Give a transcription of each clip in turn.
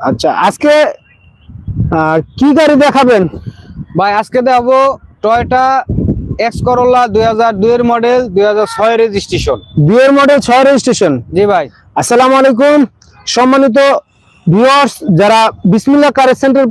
আচ্ছা আজকে কি গাড়ি দেখাবেন? ভাই আজকে দেখাবো টয়টা এক্স করোলা দুই হাজার দুইয়ের মডেল দুই হাজার ছয় রেজিস্ট্রেশন দুইয়ের মডেল ছয় রেজিস্ট্রেশন জি ভাই। আসসালামু আলাইকুম। সম্মানিত ভিউয়ার্স যারা বিসমিল্লা কারের সেন্টার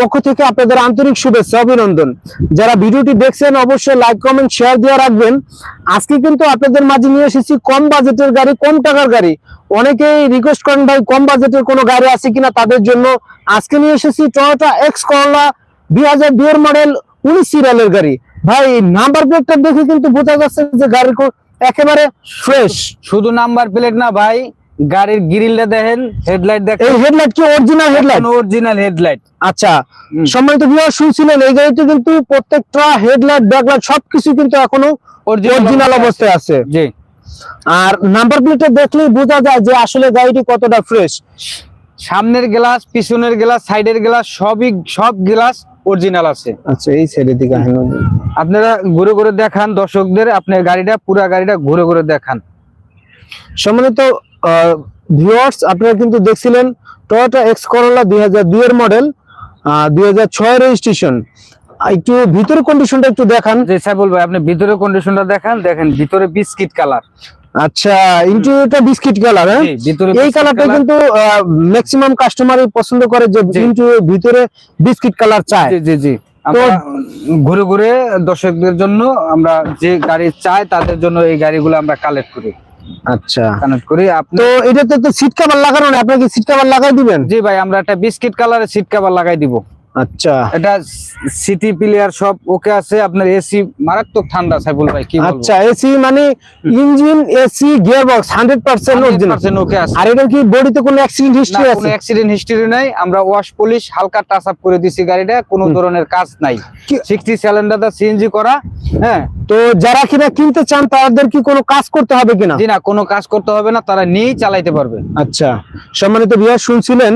পক্ষ থেকে আপনাদের আন্তরিক শুভেচ্ছা, অভিনন্দন। যারা ভিডিওটি দেখছেন, অবশ্যই লাইক কমেন্ট শেয়ার দিয়ে রাখবেন। আজকে কিন্তু আপনাদের মাঝে নিয়ে এসেছি কম বাজেটের গাড়ি, কম টাকার গাড়ি। অনেকেই রিকোয়েস্ট করেন, ভাই, কম বাজেটের কোনো গাড়ি আছে কিনা? তাদের জন্য আজকে নিয়ে এসেছি টয়োটা এক্স করলা দুই হাজার দুইয়ের মডেল উনিশ সিরিয়ালের গাড়ি। ভাই নাম্বার প্লেটটা দেখে কিন্তু বোঝা যাচ্ছে যে গাড়ি কো- একেবারে ফ্রেশ শুধু নাম্বার প্লেট না, ভাই গাড়ির গ্রিলটা দেখেন হেডলাইট দেখেন। এই হেডলাইট কি অরিজিনাল হেডলাইট অরিজিনাল হেডলাইট আচ্ছা। সম্মানিত ভিউয়ার শুনছিলেন এই গাড়িতে কিন্তু প্রত্যেকটা হেডলাইট ব্যাকলাইট সবকিছু কিন্তু এখনও অরিজিনাল অবস্থায় আছে। জি। আর নাম্বার প্লেটে দেখলেই বোঝা যায় যে আসলে গাড়িটি কতটা ফ্রেশ সামনের গ্লাস পিছনের গ্লাস সাইডের গ্লাস সবই সব গ্লাস অরিজিনাল আছে। আচ্ছা এই সাইডের দিকে আপনারা ঘুরে ঘুরে দেখান দর্শকদের আপনার গাড়িটা পুরা গাড়িটা ঘুরে ঘুরে দেখান। সম্মানিত ভিউয়ার্স আপনারা কিন্তু দেখছিলেন টয়োটা এক্স করোলা দুই হাজার দুই এর মডেল দুই হাজার ছয় রেজিস্ট্রেশন একটু ভিতরে কন্ডিশনটা একটু দেখান। যে সাইবুল ভাই আপনি ভিতরে কন্ডিশনটা দেখান দেখেন ভিতরে বিস্কিট কালার আচ্ছা ইন্টেরিয়রটা বিস্কিট কালার হ্যাঁ? ভিতরে এই কালারটা। কিন্তু ম্যাক্সিমাম কাস্টমারই পছন্দ করে যে। কিন্তু ভিতরে বিস্কিট কালার চায়। জি জি জি। আমরা ঘুরে ঘুরে দর্শকদের জন্য আমরা যে গাড়ি চাই তাদের জন্য এই গাড়িগুলো আমরা কালেক্ট করি। আচ্ছা। কানেক্ট করি আপনি তো এটাতে তো সিট কভার লাগানো না আপনি কি সিট কভার লাগাই দিবেন? জি ভাই আমরা একটা বিস্কিট কালারের সিট কভার লাগাই দিব। আচ্ছা। এটা সিটি প্লেয়ার সব ওকে আছে আপনার এসি মারাত্মক ঠান্ডা সাইবুল ভাই কি আচ্ছা এসি মানে ইঞ্জিন এসি অরিজিনাল ওকে আছে। আর এটা কি বডিতে কোনো অ্যাক্সিডেন্ট হিস্ট্রি কোনো আছে? অ্যাক্সিডেন্ট হিস্টরি নাই আমরা ওয়াশ পলিশ হালকা টাচ আপ করে দিছি গাড়িটা কোনো ধরনের কাজ নাই। 60 সিলিন্ডারটা সিএনজি করা হ্যাঁ? তো যারা কিনা কিনতে চান তাদের কি কোনো কাজ করতে হবে কিনা? জি না কোনো কাজ করতে হবে না তারা নিয়েই চালাইতে পারবে। আচ্ছা সম্মানিত বিহার শুনছিলেন?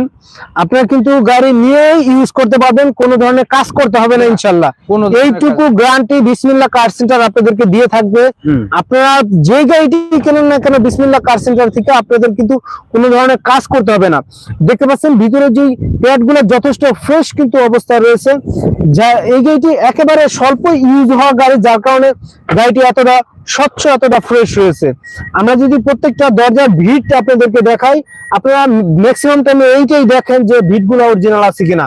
আপনারা কিন্তু গাড়ি নিয়েই ইউজ করতে পারবেন কোনো ধরনের কাজ করতে হবে না ইনশাল্লাহ। কোনো এইটুকু গ্যারান্টি বিসমিল্লাহ কার সেন্টার আপনাদেরকে দিয়ে থাকবে। আপনারা যে গাড়িটি কেনেন না কেন বিসমিল্লাহ কার সেন্টার থেকে আপনাদের কিন্তু কোনো ধরনের কাজ করতে হবে না। দেখতে পাচ্ছেন ভিতরে যে প্যাডগুলো যথেষ্ট ফ্রেশ কিন্তু অবস্থায় রয়েছে। যা এই গাড়িটি একেবারে স্বল্প ইউজ হওয়া গাড়ি যার কারণে গাড়িটি এতটা স্বচ্ছ এতটা ফ্রেশ রয়েছে। আমরা যদি প্রত্যেকটা দরজার ভিড়টা আপনাদেরকে দেখাই আপনারা ম্যাক্সিমাম টাইমে এইটাই দেখেন যে ভিড়গুলো অরিজিনাল আছে কিনা।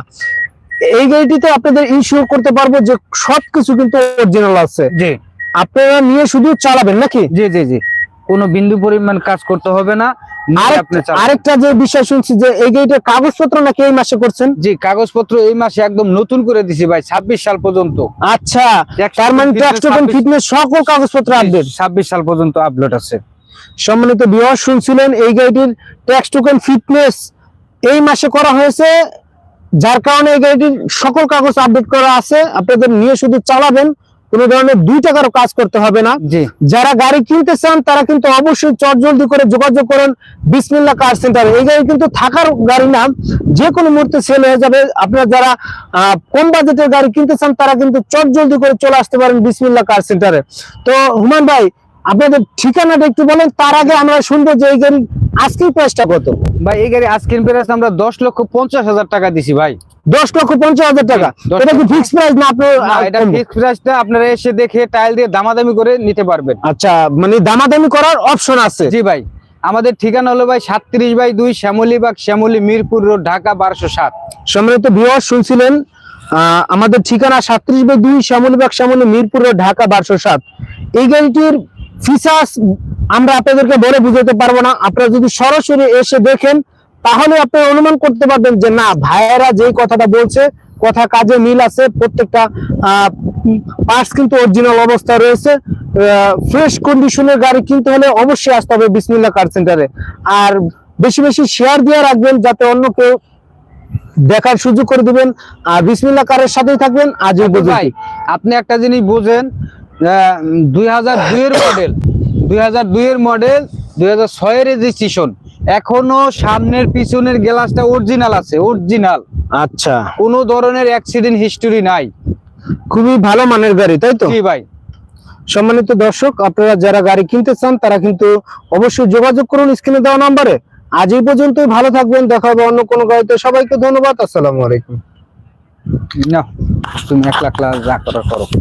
এই গাড়িটিতে আপনাদের ইনশিওর করতে পারব যে সবকিছু কিন্তু অরিজিনাল আছে। জি। আপনারা নিয়ে শুধু চালাবেন নাকি? জি জি জি। কোনো বিন্দু পরিমাণ কাজ করতে হবে না। আরেকটা যে বিষয় শুনছি যে এই কাগজপত্র নাকি এই মাসে করছেন? জি কাগজপত্র এই মাসে একদম নতুন করে দিছি ভাই ছাব্বিশ সাল পর্যন্ত। আচ্ছা তার মানে ফিটনেস সকল কাগজপত্র আপডেট ছাব্বিশ সাল পর্যন্ত আপলোড আছে। সম্মানিত বিহার শুনছিলেন এই গাড়িটির ট্যাক্স টোকেন ফিটনেস এই মাসে করা হয়েছে যার কারণে এই গাড়িটির সকল কাগজ আপডেট করা আছে। আপনাদের নিয়ে শুধু চালাবেন কোনো ধরনের দুই টাকারও কাজ করতে হবে না। যারা গাড়ি কিনতে চান তারা কিন্তু অবশ্যই চটজলদি করে যোগাযোগ করেন বিসমিল্লা কার সেন্টার এই গাড়ি কিন্তু থাকার গাড়ি না যে কোনো মুহূর্তে সেল হয়ে যাবে। আপনার যারা কম বাজেটের গাড়ি কিনতে চান তারা কিন্তু চটজলদি করে চলে আসতে পারেন বিসমিল্লা কার সেন্টারে তো হুমান ভাই আপনাদের ঠিকানাটা একটু বলেন তার আগে আমরা শুনব যে এই গাড়ি আজকের প্রাইসটা কত। ভাই এই গাড়ি আজকের প্রাইস আমরা দশ লক্ষ পঞ্চাশ হাজার টাকা দিছি ভাই। দশ লক্ষ পঞ্চাশ হাজার টাকা। এটা কি ফিক্স প্রাইস না আপনার এটা ফিক্স প্রাইসটা আপনারা এসে দেখে টাইল দিয়ে দামাদামি করে নিতে পারবেন। আচ্ছা মানে দামাদামি করার অপশন আছে। জি ভাই আমাদের ঠিকানা হলো ভাই সাতত্রিশ বাই দুই শ্যামলীবাগ শ্যামলী মিরপুর রোড ঢাকা বারোশো সাত। সম্মানিত ভিউয়ার শুনছিলেন আহ, আমাদের ঠিকানা সাতত্রিশ বাই দুই শ্যামলীবাগ শ্যামলী মিরপুর রোড, ঢাকা বারোশো সাত। এই গাড়িটির ফিচার্স আমরা আপনাদেরকে বলে বুঝাতে পারব না। আপনারা যদি সরাসরি এসে দেখেন তাহলে আপনি অনুমান করতে পারবেন যে না ভাইয়েরা যেই কথাটা বলছে কথা কাজে মিল আছে প্রত্যেকটা পার্টস কিন্তু অরিজিনাল অবস্থা রয়েছে। ফ্রেশ কন্ডিশনের গাড়ি কিনতে হলে অবশ্যই আসতে হবে বিসমিল্লা কার সেন্টারে আর বেশি বেশি শেয়ার দিয়ে রাখবেন যাতে অন্য কেউ দেখার সুযোগ করে দিবেন। আর বিসমিল্লা কারের সাথেই থাকবেন। আজ ভাই আপনি একটা জিনিস বুঝেন দুই হাজার দুইয়ের মডেল দুই হাজার দুইয়ের মডেল দুই হাজার ছয়ের রেজিস্ট্রেশন এখনও সামনের পিছনের গ্লাসটা অরিজিনাল আছে অরিজিনাল আচ্ছা। কোনো ধরনের অ্যাক্সিডেন্ট হিস্টোরি নাই। খুবই ভালো মানের গাড়ি তাই তো? জি ভাই। সম্মানিত দর্শক আপনারা যারা গাড়ি কিনতে চান তারা কিন্তু অবশ্যই যোগাযোগ করুন স্ক্রিনে দেওয়া নাম্বারে। আজ এই পর্যন্তই ভালো থাকবেন দেখা হবে অন্য কোনো গাড়িতে। সবাইকে ধন্যবাদ আসসালামু আলাইকুম। না তুমি এক লাখ লাখ যা করার করো।